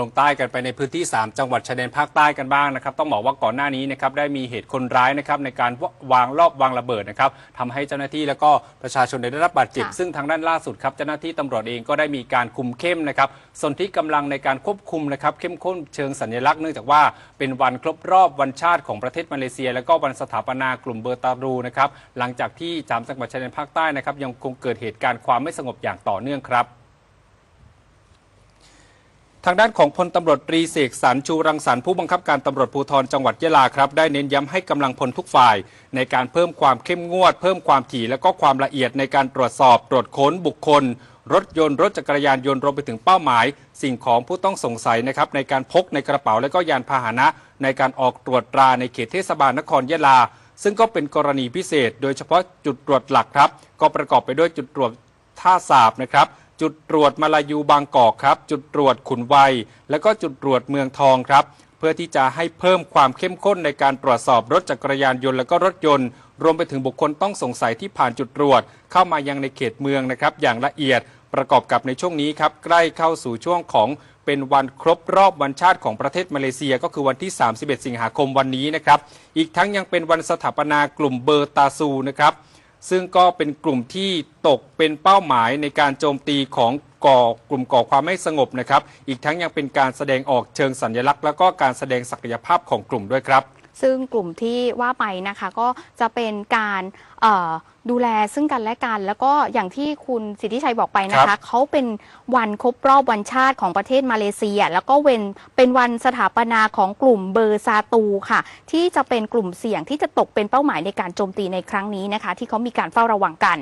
ลงใต้กันไปในพื้นที่ 3 จังหวัดชายแดนภาคใต้กันบ้างนะครับ ต้องบอกว่าก่อนหน้านี้นะครับได้มีเหตุคนร้ายนะครับในการวางรอบวางระเบิดนะครับทำให้เจ้าหน้าที่แล้วก็ประชาชนได้รับบาดเจ็บค่ะซึ่งทางด้านล่าสุดครับเจ้าหน้าที่ตำรวจเองก็ได้มีการคุมเข้มนะครับส่วนที่กำลังในการควบคุมนะครับเข้มข้นเชิงสัญลักษณ์เนื่องจากว่าเป็นวันครบรอบวันชาติของประเทศมาเลเซีย แล้วก็วันสถาปนากลุ่มเบอร์ตารูนะครับหลังจากที่สามจังหวัดชายแดนภาคใต้นะครับยังคงเกิดเหตุการณ์ความไม่สงบอย่างต่อเนื่องครับ ทางด้านของพลตำรวจตรีเสกสรรชูรังสรรค์ผู้บังคับการตำรวจภูธรจังหวัดยะลาครับได้เน้นย้ำให้กำลังพลทุกฝ่าย ในการเพิ่มความเข้มงวด เพิ่มความถี่และก็ความละเอียดในการตรวจสอบตรวจค้นบุคคล รถยนต์รถจักรยานยนต์รวมไปถึงเป้าหมาย สิ่งของผู้ต้องสงสัยนะครับในการพกในกระเป๋าและก็ยานพาหนะ ในการออกตรวจตราในเขตเทศบาลนครยะลา ซึ่งก็เป็นกรณีพิเศษ โดยเฉพาะจุดตรวจหลักครับ ก็ประกอบไปด้วยจุดตรวจท่าสาบนะครับ จุดตรวจมาลายูบางกอกครับ จุดตรวจขุนวัย และก็จุดตรวจเมืองทองครับ เพื่อที่จะให้เพิ่มความเข้มข้นในการตรวจสอบรถจักรยานยนต์และก็รถยนต์ รวมไปถึงบุคคลต้องสงสัยที่ผ่านจุดตรวจ เข้ามายังในเขตเมืองนะครับ อย่างละเอียดประกอบกับในช่วงนี้ครับ ใกล้เข้าสู่ช่วงของเป็นวันครบรอบวันชาติของประเทศมาเลเซียก็คือวันที่ 31 สิงหาคมวันนี้นะครับ อีกทั้งยังเป็นวันสถาปนากลุ่มเบอร์ตาซูนะครับ ซึ่งก็เป็นกลุ่มที่ตกเป็นเป้าหมายในการโจมตีของก่อกลุ่มก่อความไม่สงบนะครับ อีกทั้งยังเป็นการแสดงออกเชิงสัญลักษณ์ แล้วก็การแสดงศักยภาพของกลุ่มด้วยครับ ซึ่งกลุ่มที่ว่าไปนะคะก็จะเป็นการเอ่อดูแลซึ่งกันและกัน แล้วก็อย่างที่คุณสิทธิชัยบอกไปนะครัคะบเขาเป็นวันครบรอบวันชาติของประเทศมาเลเซีย แล้วก็เวนเป็นวันสถาปนาของกลุ่มเบอร์ซาตูค่ะ ที่จะเป็นกลุ่มเสี่ยงที่จะตกเป็นเป้าหมายในการโจมตีในครั้งนี้นะคะ ที่เขามีการเฝ้าระวังกัน